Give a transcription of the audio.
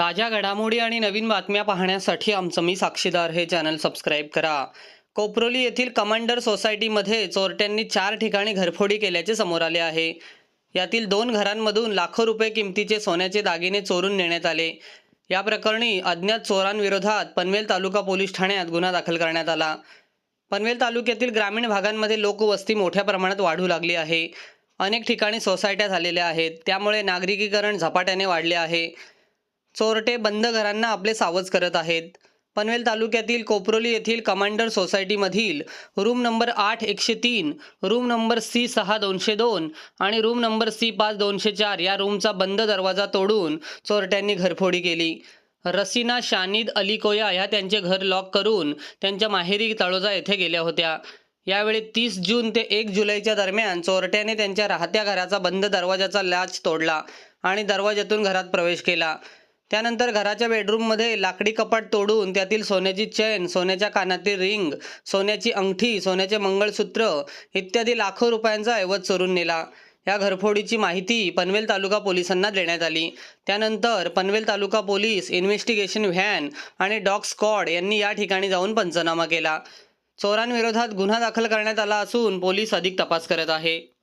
ताज्या घडामोडी आणि नवीन बातम्या पाहण्यासाठी आमचं मी साक्षीदार हे चॅनल सबस्क्राईब करा. कोपरोली येथील कमांडर सोसायटीमध्ये चोरट्यांनी चार ठिकाणी घरफोडी केल्याचे समोर आले आहे. यातील दोन घरांमधून लाखो रुपये किमतीचे सोन्याचे दागिने चोरून नेण्यात आले. या प्रकरणी अज्ञात चोरांविरोधात पनवेल तालुका पोलीस ठाण्यात गुन्हा दाखल करण्यात आला. पनवेल तालुक्यातील ग्रामीण भागांमध्ये लोकवस्ती मोठ्या प्रमाणात वाढू लागली आहे. अनेक ठिकाणी सोसायट्या झालेल्या आहेत. त्यामुळे नागरिकीकरण झपाट्याने वाढले आहे. चोरटे बंद घरांना आपले सावज करत आहेत. पनवेल तालुक्यातील कोपरोली येथील कमांडर सोसायटीमधील रूम नंबर आठ एकशे तीन रूम नंबर सी सहा दोनशे दोन आणि रूम नंबर सी पाच दोनशे चार या रूमचा बंद दरवाजा तोडून चोरट्यांनी घरफोडी केली. रसीना शानिद अली कोया ह्या त्यांचे घर लॉक करून त्यांच्या माहेरी तळोजा येथे गेल्या होत्या. यावेळी तीस जून ते एक जुलैच्या दरम्यान चोरट्याने त्यांच्या राहत्या घराचा बंद दरवाजाचा लॅच तोडला आणि दरवाजातून घरात प्रवेश केला. त्यानंतर घराच्या बेडरूममध्ये लाकडी कपाट तोडून त्यातील सोन्याची चैन सोन्याच्या कानातील रिंग सोन्याची अंगठी सोन्याचे मंगळसूत्र इत्यादी लाखो रुपयांचा ऐवज चोरून नेला. या घरफोडीची माहिती पनवेल तालुका पोलिसांना देण्यात आली. त्यानंतर Panvel taluka police investigation van आणि डॉग स्कॉड यांनी या ठिकाणी जाऊन पंचनामा केला. चोरांविरोधात गुन्हा दाखल करण्यात आला असून पोलीस अधिक तपास करत आहे.